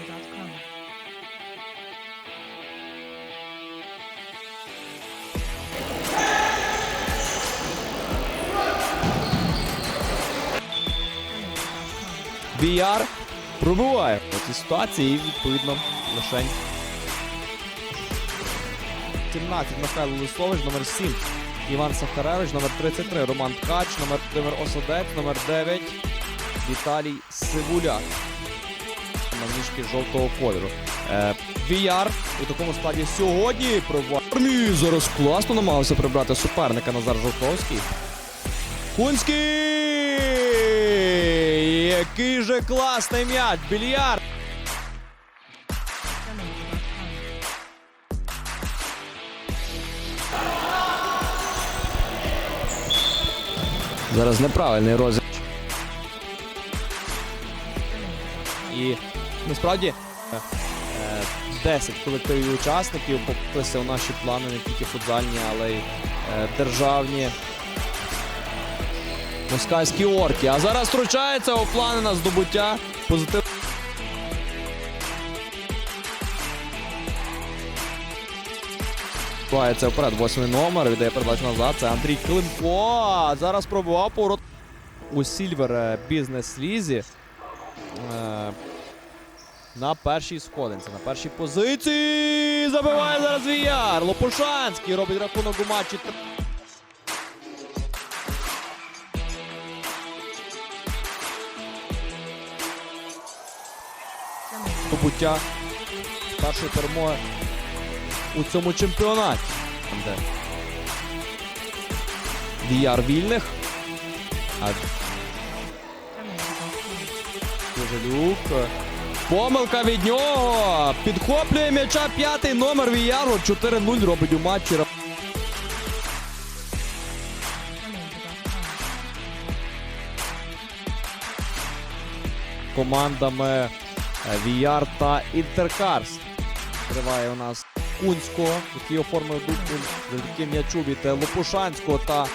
Commander.com. VR пробиває в цій ситуації і відповідно лишень. 17 Михайло Лисович, номер 7 Іван Сахаревич, номер 33 Роман Ткач, номер Володимир Осадець, номер 9 Віталій Сивуляк. Манішки жовтого кольору. Е, VR у такому складі сьогодні пробуває. Зараз класно намагався прибрати суперника Назар Жовтовський. Кунський! Який же класний м'яч! Більярд! Зараз неправильний розгляд. І насправді е, е, 10 колективів учасників поплилися у наші плани не тільки футзальні, але й е, державні. Москальські орки. А зараз втручається у плани на здобуття позитив. Вається вперед восьмий номер, віддає передачу назад. Це Андрій Климко. Зараз пробував поворот у Сільвер е, бізнес-лізі. На першій сходинці, на першій позиції. Забиває зараз Віяр. Лопушанський робить рахунок у матчі. Побуття першої перемоги у цьому чемпіонаті. Віяр вільних. Кожелюк. Помилка від нього. Підхоплює м'яча п'ятий номер Віяру. 4-0 робить у матчі. Командами е, Віяр та Інтеркарс. Триває у нас Кунського, який оформив завдяки м'ячу від е, Лопушанського та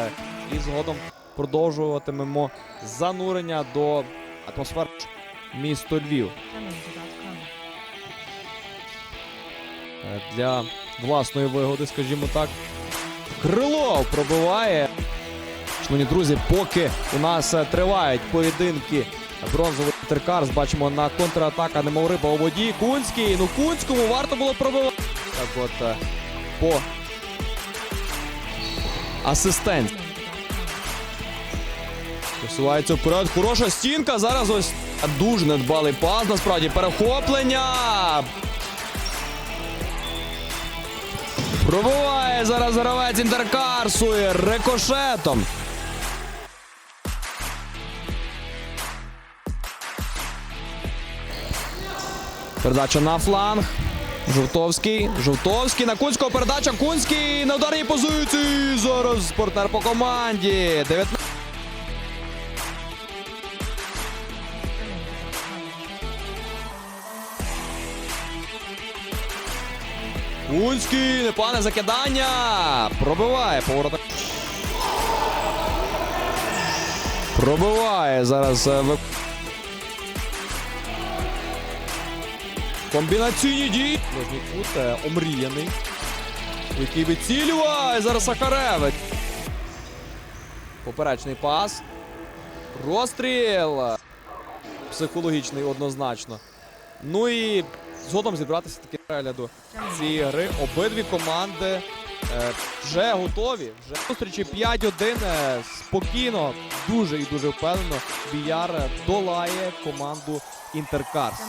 е, і згодом продовжуватимемо занурення до атмосфери місто Львів. Е, для власної вигоди, скажімо так. Крилов пробиває. Шановні друзі, поки у нас е, тривають поєдинки бронзовий теркарс, бачимо на контратака немов риба у воді. Кунський. Ну Кунському варто було пробивати. Так от е, по асистент. Посувається вперед. Хороша стінка. Зараз ось дуже недбалий пас. Насправді перехоплення. Пробиває зараз гравець інтеркарсує рикошетом. Передача на фланг. Жовтовський. Жовтовський на Кунського. Передача Кунський на ударній позиції. Зараз партнер по команді. 19. Кунський, непогане закидання. Пробиває поворот. Пробиває зараз. е, Комбінаційні дії. Ближній кут е, омріяний. Який вицілює. Зараз Сахаревич. Поперечний пас. Розстріл. Психологічний однозначно. Ну і згодом зібратися таки перегляду цієї гри. Обидві команди е, вже готові. Вже зустрічі 5-1. е, спокійно, дуже і дуже впевнено. Біяр долає команду Інтеркарс.